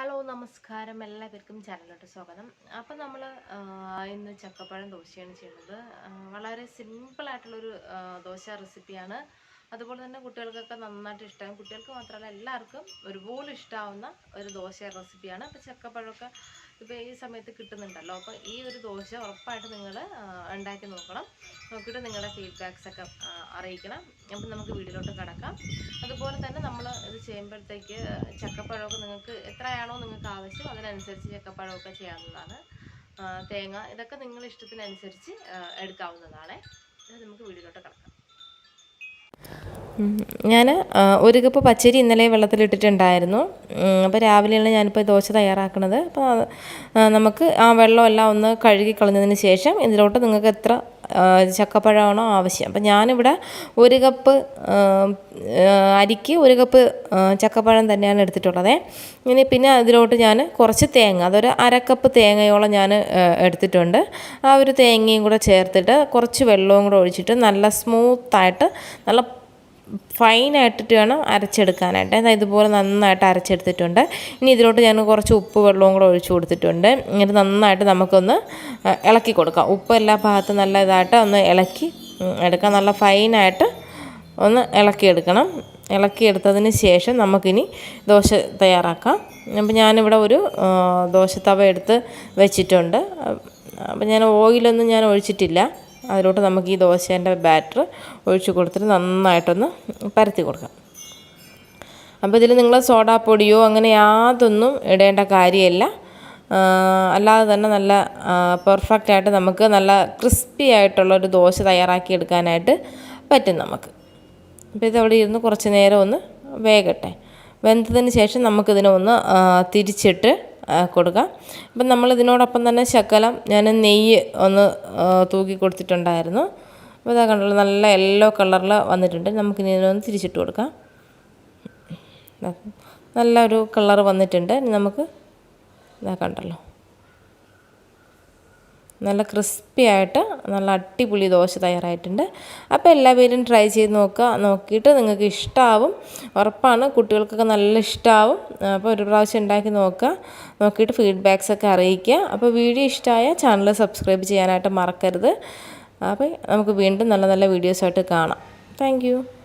Hello നമസ്കാരം. എല്ലാവർക്കും ചാനലിലോട്ട് സ്വാഗതം. അപ്പം നമ്മൾ ഇന്ന് ചക്കപ്പഴം ദോശയാണ് ചെയ്യുന്നത്. വളരെ സിമ്പിളായിട്ടുള്ളൊരു ദോശ റെസിപ്പിയാണ്. അതുപോലെ തന്നെ കുട്ടികൾക്കൊക്കെ നന്നായിട്ട് ഇഷ്ടമാകും കുട്ടികൾക്ക് മാത്രമല്ല എല്ലാവർക്കും ഒരുപോലെ ഇഷ്ടമാവുന്ന ഒരു ദോശ റെസിപ്പിയാണ്. അപ്പോൾ ചക്കപ്പഴമൊക്കെ ഇപ്പോൾ ഈ സമയത്ത് കിട്ടുന്നുണ്ടല്ലോ. അപ്പോൾ ഈ ഒരു ദോശ ഉറപ്പായിട്ട് നിങ്ങൾ ഉണ്ടാക്കി നോക്കണം. നോക്കിയിട്ട് നിങ്ങളുടെ ഫീഡ്ബാക്സ് ഒക്കെ അറിയിക്കണം. അപ്പം നമുക്ക് വീട്ടിലോട്ട് കിടക്കാം. അതുപോലെ തന്നെ നമ്മൾ ഇത് ചെയ്യുമ്പോഴത്തേക്ക് ചക്കപ്പഴമൊക്കെ നിങ്ങൾക്ക് എത്രയാണോ നിങ്ങൾക്ക് ആവശ്യം അതിനനുസരിച്ച് ചക്കപ്പഴമൊക്കെ ചെയ്യാവുന്നതാണ്. തേങ്ങ ഇതൊക്കെ നിങ്ങളുടെ ഇഷ്ടത്തിനനുസരിച്ച് എടുക്കാവുന്നതാണ്. നമുക്ക് വീട്ടിലോട്ട് കിടക്കാം. ഞാൻ ഒരു കപ്പ് പച്ചരി ഇന്നലെ വെള്ളത്തിലിട്ടിട്ടുണ്ടായിരുന്നു. അപ്പോൾ രാവിലെയാണ് ഞാനിപ്പോൾ ദോശ തയ്യാറാക്കുന്നത് അപ്പോൾ നമുക്ക് ആ വെള്ളമെല്ലാം ഒന്ന് കഴുകി കളഞ്ഞതിന് ശേഷം ഇതിലോട്ട് നിങ്ങൾക്ക് എത്ര ചക്കപ്പഴമാണോ ആവശ്യം. അപ്പം ഞാനിവിടെ ഒരു കപ്പ് അരിക്ക് ഒരു കപ്പ് ചക്കപ്പഴം തന്നെയാണ് എടുത്തിട്ടുള്ളത്. ഇനി പിന്നെ അതിലോട്ട് ഞാൻ കുറച്ച് തേങ്ങ അതൊരു അരക്കപ്പ് തേങ്ങയോളം ഞാൻ എടുത്തിട്ടുണ്ട്. ആ ഒരു തേങ്ങയും കൂടെ ചേർത്തിട്ട് കുറച്ച് വെള്ളവും കൂടെ ഒഴിച്ചിട്ട് നല്ല സ്മൂത്തായിട്ട് നല്ല ഫൈനായിട്ടിട്ട് വേണം അരച്ചെടുക്കാനായിട്ട്. അതായത് ഇതുപോലെ നന്നായിട്ട് അരച്ചെടുത്തിട്ടുണ്ട്. ഇനി ഇതിലോട്ട് ഞാൻ കുറച്ച് ഉപ്പ് വെള്ളവും കൂടെ ഒഴിച്ചു കൊടുത്തിട്ടുണ്ട്. എന്നിട്ട് നന്നായിട്ട് നമുക്കൊന്ന് ഇളക്കി കൊടുക്കാം. ഉപ്പ് എല്ലാ ഭാഗത്തും നല്ല ഇതായിട്ട് ഒന്ന് ഇളക്കി എടുക്കാം. നല്ല ഫൈനായിട്ട് ഒന്ന് ഇളക്കിയെടുക്കണം ഇളക്കിയെടുത്തതിന് ശേഷം നമുക്കിനി ദോശ തയ്യാറാക്കാം. അപ്പം ഞാനിവിടെ ഒരു ദോശ തവ എടുത്ത് വെച്ചിട്ടുണ്ട്. അപ്പം ഞാൻ ഓയിലൊന്നും ഞാൻ ഒഴിച്ചിട്ടില്ല. അതിലോട്ട് നമുക്ക് ഈ ദോശേന്റെ ബാറ്റർ ഒഴിച്ച് കൊടുത്തിട്ട് നന്നായിട്ടൊന്ന് പരത്തി കൊടുക്കാം. അപ്പോൾ ഇതിൽ നിങ്ങൾ സോഡാപ്പൊടിയോ അങ്ങനെ യാതൊന്നും ഇടേണ്ട കാര്യമല്ല. അല്ലാതെ തന്നെ നല്ല പെർഫെക്റ്റ് ആയിട്ട് നമുക്ക് നല്ല ക്രിസ്പി ആയിട്ടുള്ളൊരു ദോശ തയ്യാറാക്കി എടുക്കാനായിട്ട് പറ്റും നമുക്ക്. അപ്പോൾ ഇതവിടെ ഇരുന്ന് കുറച്ച് നേരം ഒന്ന് വേകട്ടെ. വെന്തതിന് ശേഷം നമുക്കിതിനെ ഒന്ന് തിരിച്ചിട്ട് കൊടുക്കാം. അപ്പം നമ്മൾ ഇതിനോടൊപ്പം തന്നെ ശകലം ഞാൻ നെയ്യ് ഒന്ന് തൂക്കി കൊടുത്തിട്ടുണ്ടായിരുന്നു. അപ്പോൾ ഇതാ കണ്ടുള്ള നല്ല യെല്ലോ കളറിൽ വന്നിട്ടുണ്ട്. നമുക്കിനി ഇതിനൊന്ന് തിരിച്ചിട്ട് കൊടുക്കാം. നല്ലൊരു കളർ വന്നിട്ടുണ്ട്. നമുക്ക് ഇതാ കണ്ടല്ലോ. നല്ല ക്രിസ്പി ആയിട്ട് നല്ല അടിപൊളി ദോശ തയ്യാറായിട്ടുണ്ട്. അപ്പോൾ എല്ലാവരും ട്രൈ ചെയ്ത് നോക്കുക. നോക്കിയിട്ട് നിങ്ങൾക്ക് ഇഷ്ടമാവും ഉറപ്പാണ്. കുട്ടികൾക്കൊക്കെ നല്ല ഇഷ്ടമാവും അപ്പോൾ ഒരു പ്രാവശ്യം ഉണ്ടാക്കി നോക്കുക. നോക്കിയിട്ട് ഫീഡ്ബാക്സ് ഒക്കെ അറിയിക്കുക. അപ്പോൾ വീഡിയോ ഇഷ്ടമായ ചാനൽ സബ്സ്ക്രൈബ് ചെയ്യാനായിട്ട് മറക്കരുത്. അപ്പോൾ നമുക്ക് വീണ്ടും നല്ല നല്ല വീഡിയോസായിട്ട് കാണാം. താങ്ക്